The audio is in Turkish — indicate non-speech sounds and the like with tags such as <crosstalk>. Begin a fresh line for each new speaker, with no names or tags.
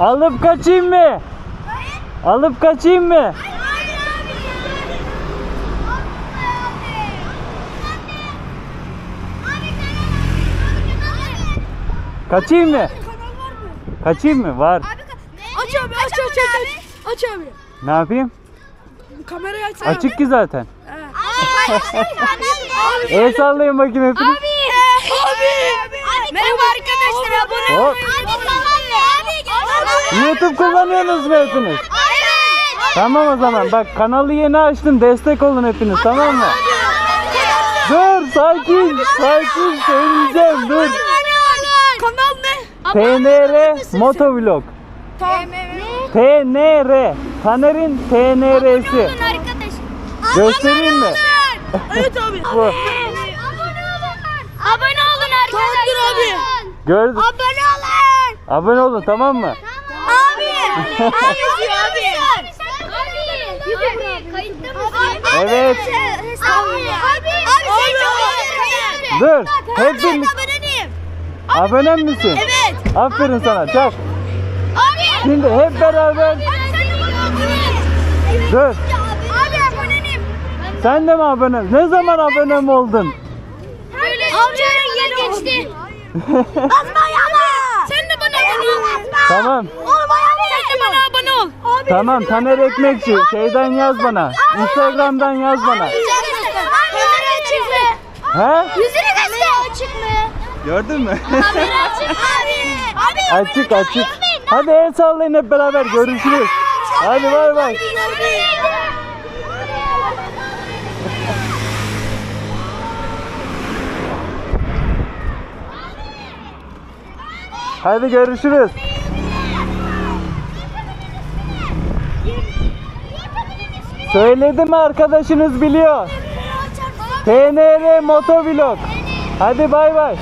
Alıp kaçayım mı? Alıp kaçayım mı? Kaçayım mı? Kaçayım mı? Var.
Aç abi aç aç aç aç. Aç abi.
Ne yapayım?
Kamerayı açsana.
Açık ki zaten.
Abi.
El sallayın bakayım hepiniz.
Abi. Merhaba arkadaşlar abone
Hop. YouTube kullanıyorsunuz mu hepiniz? Tamam o zaman bak kanalı yeni açtım destek olun hepiniz tamam mı? Dur sakin sakin söyleyeceğim dur.
Kanal ne?
TNR Motovlog. TNR. Taner'in TNR'si. Göstereyim mi?
Evet abi. <laughs>
Bu.
Abone olun. Abone olun arkadaşlar.
Tamamdır abi.
Gör,
Abone olun.
abone olun tamam mı?
Abi.
Abi. Abi.
Abi. Kayıtta mısın?
Evet.
Abi. Abi. Abi sen çok
Dur. Hep
aboneyim.
Abone misin?
Evet.
Aferin sana çak.
Abi.
Şimdi hep beraber. Dur. Sen de mi abone? Ne zaman abone mi oldun?
Amcanın yeri geçti. Basma yana. <laughs> Sen de bana abone ol.
Tamam.
Oğlum ayağını Sen de bana abone ol. Abi.
Tamam Taner Ekmekçi şeyden yaz bana. Instagram'dan yaz bana.
Kamera açık mı?
He?
Yüzünü göster. Açık mı?
Gördün mü?
Kamera açık? <laughs> Abi. Abi.
açık açık. Hadi el sallayın hep beraber görüşürüz. Hadi bay bay. Hadi görüşürüz. Söyledi mi arkadaşınız biliyor. TNR Motovlog. Hadi bay bay.